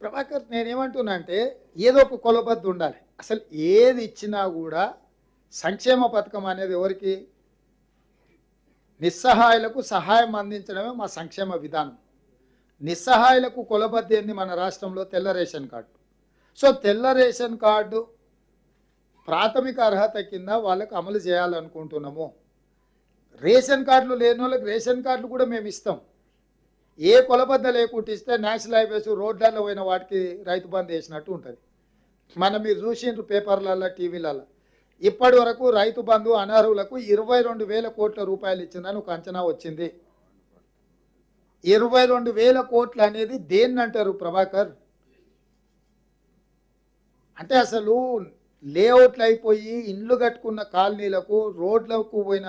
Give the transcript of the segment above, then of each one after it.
ప్రభాకర్ నేనేమంటున్నా అంటే ఏదో ఒక కొలబద్దు ఉండాలి. అసలు ఏది ఇచ్చినా కూడా సంక్షేమ పథకం అనేది ఎవరికి? నిస్సహాయులకు సహాయం అందించడమే మా సంక్షేమ విధానం. నిస్సహాయులకు కొలబద్ది ఏంది మన రాష్ట్రంలో? తెల్ల రేషన్ కార్డు. సో తెల్ల రేషన్ కార్డు ప్రాథమిక అర్హత కింద వాళ్ళకు అమలు చేయాలనుకుంటున్నాము. రేషన్ కార్డులు లేని వాళ్ళకి రేషన్ కార్డులు కూడా మేము ఇస్తాం. ఏ కొలబద్ద లేకుండా ఇస్తే నేషనల్ హైవేస్ రోడ్లలో పోయిన వాటికి రైతు బంద్ వేసినట్టు ఉంటుంది. మనం మీరు చూసిండ్రు పేపర్లలో టీవీలలో ఇప్పటి వరకు రైతు బంధు అనర్హులకు ఇరవై రెండు వేల కోట్ల రూపాయలు ఇచ్చిందని ఒక అంచనా వచ్చింది. ఇరవై రెండు వేల కోట్లు అనేది దేన్ని అంటారు ప్రభాకర్? అంటే అసలు లేఅవుట్లు అయిపోయి ఇండ్లు కట్టుకున్న కాలనీలకు రోడ్లకు పోయిన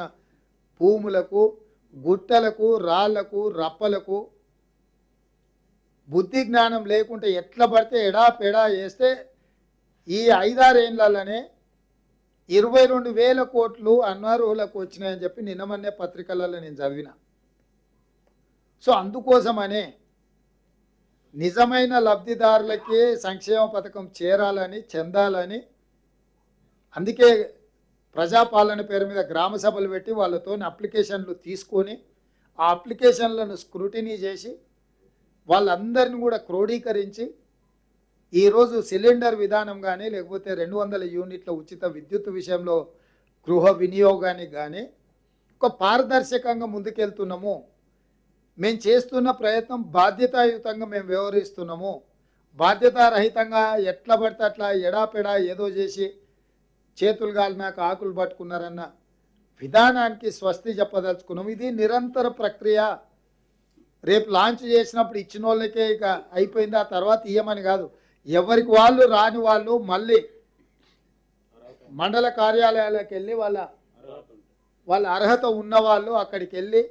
భూములకు గుట్టలకు రాళ్ళకు రప్పలకు బుద్ధి జ్ఞానం లేకుంటే ఎట్లా పడితే ఎడా పెడా వేస్తే ఈ ఐదారేళ్ళలోనే ఇరవై రెండు వేల కోట్లు అన్వరువులకు వచ్చినాయని చెప్పి నిన్నమన్నే పత్రికలలో నేను చదివిన. సో అందుకోసమనే నిజమైన లబ్ధిదారులకే సంక్షేమ పథకం చేరాలని చెందాలని అందుకే ప్రజాపాలన పేరు మీద గ్రామ సభలు పెట్టి వాళ్ళతో అప్లికేషన్లు తీసుకొని ఆ అప్లికేషన్లను స్క్రూటినీ చేసి వాళ్ళందరిని కూడా క్రోడీకరించి ఈరోజు సిలిండర్ విధానం కానీ లేకపోతే రెండు వందల యూనిట్ల ఉచిత విద్యుత్ విషయంలో గృహ వినియోగానికి కానీ ఒక పారదర్శకంగా ముందుకెళ్తున్నాము. మేము చేస్తున్న ప్రయత్నం బాధ్యతాయుతంగా మేము వ్యవహరిస్తున్నాము. బాధ్యతారహితంగా ఎట్లా పడితే అట్లా ఎడాపెడా ఏదో చేసి చేతులు గాలినాక ఆకులు పట్టుకున్నారన్న విధానానికి స్వస్తి చెప్పదలుచుకున్నాం. ఇది నిరంతర ప్రక్రియ. రేపు లాంచ్ చేసినప్పుడు ఇచ్చిన వాళ్ళకే ఇక అయిపోయింది. ఆ తర్వాత ఇయ్యమని కాదు. ఎవరికి వాళ్ళు రాని వాళ్ళు మళ్ళీ మండల కార్యాలయాలకు వెళ్ళి వాళ్ళ వాళ్ళ అర్హత ఉన్న వాళ్ళు అక్కడికి వెళ్ళి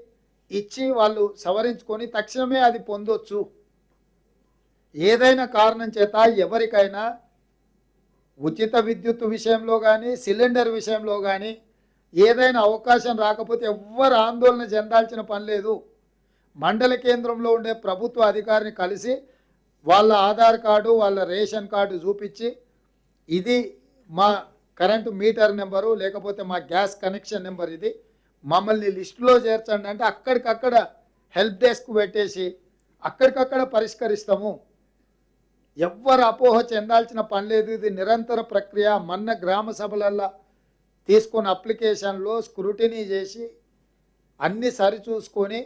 ఇచ్చి వాళ్ళు సవరించుకొని తక్షణమే అది పొందొచ్చు. ఏదైనా కారణం చేత ఎవరికైనా ఉచిత విద్యుత్ విషయంలో కానీ సిలిండర్ విషయంలో కానీ ఏదైనా అవకాశం రాకపోతే ఎవ్వరు ఆందోళన చెందాల్సిన పని లేదు. మండల కేంద్రంలో ఉండే ప్రభుత్వ అధికారిని కలిసి వాళ్ళ ఆధార్ కార్డు వాళ్ళ రేషన్ కార్డు చూపించి ఇది మా కరెంటు మీటర్ నెంబరు లేకపోతే మా గ్యాస్ కనెక్షన్ నెంబర్ ఇది మమ్మల్ని లిస్టులో చేర్చండి అంటే అక్కడికక్కడ హెల్ప్ డెస్క్ పెట్టేసి అక్కడికక్కడ పరిష్కరిస్తాము. ఎవ్వరు అపోహ చెందాల్సిన పని లేదు. ఇది నిరంతర ప్రక్రియ. మన్న గ్రామ సభలల్లో తీసుకున్న అప్లికేషన్లో స్క్రూటినీ చేసి అన్నీ సరిచూసుకొని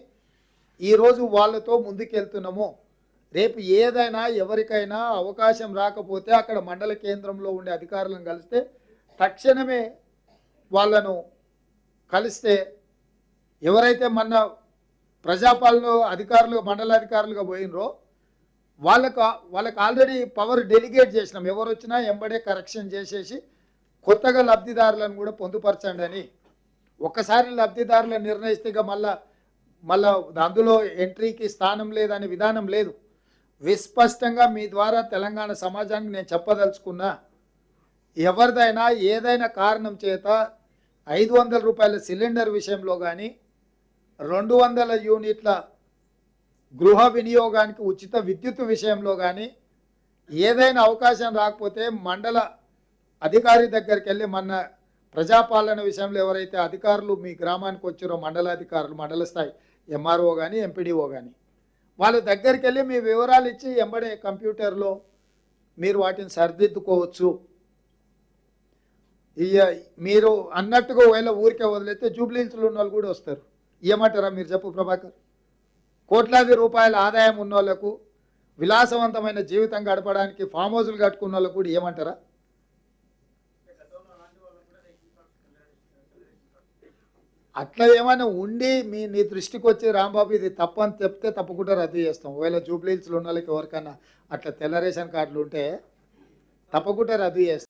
ఈరోజు వాళ్ళతో ముందుకెళ్తున్నాము. రేపు ఏదైనా ఎవరికైనా అవకాశం రాకపోతే అక్కడ మండల కేంద్రంలో ఉండే అధికారులను కలిస్తే తక్షణమే వాళ్ళను కలిస్తే ఎవరైతే మన ప్రజాపాలన అధికారులు మండలాధికారులుగా పోయినరో వాళ్ళకు వాళ్ళకి ఆల్రెడీ పవర్ డెలిగేట్ చేసినాం. ఎవరు వచ్చినా ఎంబడే కరెక్షన్ చేసేసి కొత్తగా లబ్ధిదారులను కూడా పొందుపరచండి అని. ఒక్కసారి లబ్ధిదారులను నిర్ణయిస్తే మళ్ళా మళ్ళా అందులో ఎంట్రీకి స్థానం లేదనే విధానం లేదు. విస్పష్టంగా మీ ద్వారా తెలంగాణ సమాజానికి నేను చెప్పదలుచుకున్నా ఎవరిదైనా ఏదైనా కారణం చేత ఐదు వందల రూపాయల సిలిండర్ విషయంలో కానీ రెండు వందల యూనిట్ల గృహ వినియోగానికి ఉచిత విద్యుత్ విషయంలో కానీ ఏదైనా అవకాశం రాకపోతే మండల అధికారి దగ్గరికి వెళ్ళి మన ప్రజాపాలన విషయంలో ఎవరైతే అధికారులు మీ గ్రామానికి వచ్చారో మండలాధికారులు మండల స్థాయి ఎంఆర్ఓ కానీ ఎంపీడీఓ కానీ వాళ్ళ దగ్గరికి వెళ్ళి మీ వివరాలు ఇచ్చి ఎంబడే కంప్యూటర్లో మీరు వాటిని సరిదిద్దుకోవచ్చు. ఇక మీరు అన్నట్టుగా ఒకవేళ ఊరికే వదిలేస్తే జూబ్లీన్స్లో ఉన్న వాళ్ళు కూడా వస్తారు. ఏమంటారా మీరు చెప్పు ప్రభాకర్? కోట్లాది రూపాయల ఆదాయం ఉన్నోళ్ళకు విలాసవంతమైన జీవితం గడపడానికి ఫామ్ హౌజులు కట్టుకున్న వాళ్ళకు కూడా ఏమంటారా? అట్లా ఏమైనా ఉండి మీ నీ దృష్టికి వచ్చి రాంబాబు ఇది తప్పని చెప్తే తప్పకుండా రద్దు చేస్తాం. ఒకవేళ జూబ్లీహిల్స్లో ఉన్న వాళ్ళకి ఎవరికైనా అట్లా తెల్ల రేషన్ కార్డులు ఉంటే తప్పకుండా రద్దు చేస్తాం.